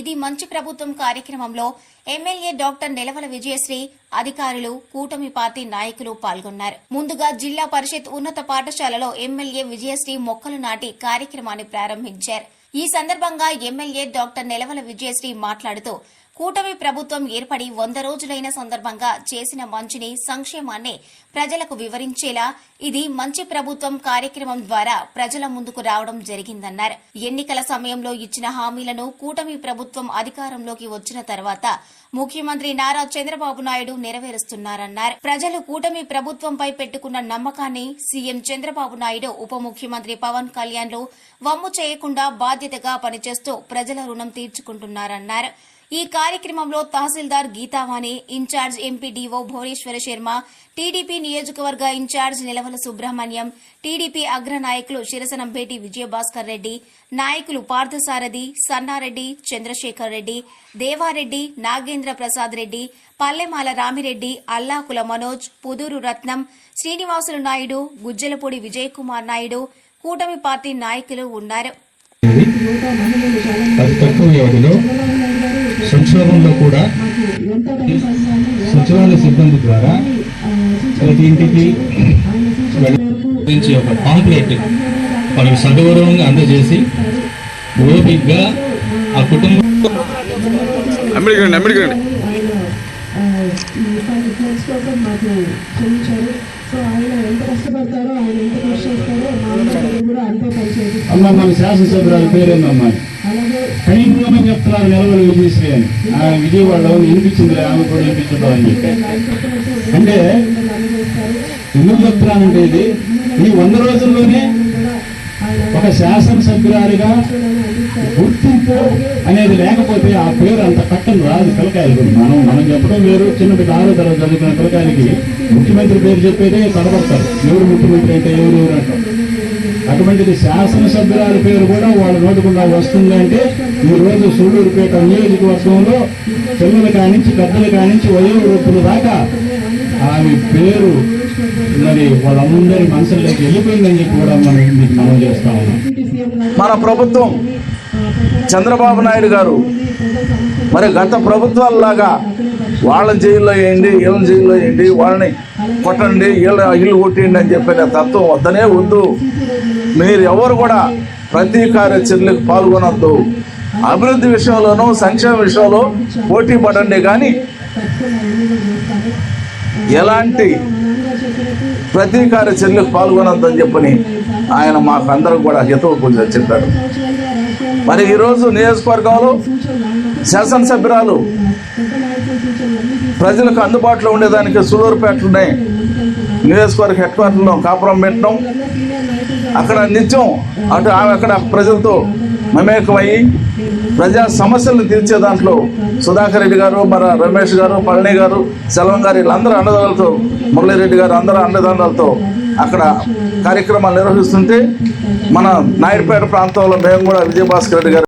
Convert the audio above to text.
ఇది మంచి ప్రభుత్వం కార్యక్రమంలో ఎమ్మెల్యే డాక్టర్ నిలవల విజయశ్రీ అధికారులు కూటమి పార్టీ నాయకులు పాల్గొన్నారు. ముందుగా జిల్లా పరిషత్ ఉన్నత పాఠశాలలో ఎమ్మెల్యే విజయశ్రీ మొక్కలు నాటి కార్యక్రమాన్ని ప్రారంభించారు. ఈ సందర్భంగా ఎమ్మెల్యే డాక్టర్ నిలవల విజయశ్రీ మాట్లాడుతూ కూటమి ప్రభుత్వం ఏర్పడి వంద రోజులైన సందర్భంగా చేసిన మంచిని సంక్షేమాన్ని ప్రజలకు వివరించేలా ఇది మంచి ప్రభుత్వం కార్యక్రమం ద్వారా ప్రజల ముందుకు రావడం జరిగిందన్నారు. ఎన్నికల సమయంలో ఇచ్చిన హామీలను కూటమి ప్రభుత్వం అధికారంలోకి వచ్చిన తర్వాత ముఖ్యమంత్రి నారా చంద్రబాబు నాయుడు నెరవేరుస్తున్నారన్నారు. ప్రజలు కూటమి ప్రభుత్వంపై పెట్టుకున్న నమ్మకాన్ని సీఎం చంద్రబాబు నాయుడు ఉప ముఖ్యమంత్రి పవన్ కళ్యాణ్లు వమ్ము చేయకుండా బాధ్యతగా పనిచేస్తూ ప్రజల రుణం తీర్చుకుంటున్నారన్నారు. ఈ కార్యక్రమంలో తహసీల్దార్ Geethavani incharge MPDO Bhuvaneswara Sharma TDP నియోజకవర్గ ఇన్ఛార్జ్ నిలవల సుబ్రహ్మణ్యం టీడీపీ అగ్రనాయకులు శిరసనంపేటి విజయభాస్కర్ రెడ్డి నాయకులు పార్థసారథి సన్నారెడ్డి చంద్రశేఖర్ రెడ్డి దేవారెడ్డి నాగేంద్ర ప్రసాద్ రెడ్డి పల్లెమాల రామిరెడ్డి అల్లాకుల మనోజ్ పుదూరు రత్నం శ్రీనివాసులు నాయుడు గుజ్జలపూడి విజయ్ కుమార్ నాయుడు కూటమి పార్టీ నాయకులు ఉన్నారు. సంక్షోభంలో కూడా సచివాలయ సిబ్బంది ద్వారా ప్రతి ఇంటికి గురించి ఒక పాంప్లెట్ వాళ్ళకి సగౌరవంగా అందజేసి ఓపిక్గా ఆ కుటుంబం అమెరికండి అమెరికండి ఫ్రెండ్స్ కోసం మాకు క్షమించారు సో ఆయన ఎంత కష్టపడతారో ఆయన ఎంత కృషి చేస్తారో మా అందరికీ కూడా అంతే పనిచేసి అమ్మ? మన శాసనసభ్యురాలు పేరేందమ్మా కనీసంగా చెప్తున్నారు నిలవలు విజయశ్రీ అని ఆ విజయవాడలో వినిపించింది ఆమె కూడా వినిపించడం అని చెప్పి. అంటే ఎందుకు చెప్తున్నానంటే ఇది? ఈ వంద రోజుల్లోనే ఒక శాసనసభ్యురాలిగా అనేది లేకపోతే ఆ పేరు అంత పక్కన రాదు కలకాయలు మనం మనం చెప్పడం వేరు చిన్న బిడ్డ ఆరో తరగతి చదువుకున్న పిల్లకాయలకి ముఖ్యమంత్రి పేరు చెప్పేదే తడబడతారు ఎవరు ముఖ్యమంత్రి అంటే ఎవరు ఎవరు అంటారు అటువంటిది శాసనసభ్యురాల పేరు కూడా వాళ్ళ నోటుకుండా వస్తుందంటే ఈ రోజు సూళ్ళూరుపేట నియోజకవర్గంలో పిల్లల కానించి పెద్దల కానించి వయోవృద్ధులు దాకా ఆమె పేరు మరి వాళ్ళందరి మనసులోకి వెళ్ళిపోయిందని చెప్పి కూడా మనం మనం చేస్తా ఉన్నాం. మన ప్రభుత్వం చంద్రబాబు నాయుడు గారు. మరి గత ప్రభుత్వాలలాగా వాళ్ళని జైల్లో వేయండి వీళ్ళని జైల్లో వేయండి వాళ్ళని కొట్టండి వీళ్ళ ఇల్లు కొట్టండి అని చెప్పిన తత్వం వద్దనే వద్దు మీరు ఎవరు కూడా ప్రతీకార చర్యలకు పాల్గొనొద్దు. అభివృద్ధి విషయంలోనూ సంక్షేమ విషయంలో పోటీ పడండి కానీ ఎలాంటి ప్రతీకార చర్యలకు పాల్గొనొద్దని చెప్పని ఆయన మాకు అందరం కూడా హితవు పూజ చెప్పారు. మరి ఈరోజు నియోజకవర్గంలో శాసనసభ్యురాలు ప్రజలకు అందుబాటులో ఉండేదానికి సులూరుపేటలోనే నియోజకవర్గ హెడ్ క్వార్టర్లో కాపురం పెట్టడం. అక్కడ నిత్యం అటు ఆమె అక్కడ ప్రజలతో మమేకమయ్యి ప్రజా సమస్యలను తీర్చే దాంట్లో సుధాకర్ రెడ్డి గారు మన రమేష్ గారు పళని గారు సెల్వం గారు వీళ్ళందరూ అండదండలతో మురళీరెడ్డి గారు అందరూ అండదండలతో అక్కడ కార్యక్రమాలు నిర్వహిస్తుంటే మన నాయుడుపేట ప్రాంతంలో మేము కూడా విజయభాస్కర్ రెడ్డి గారు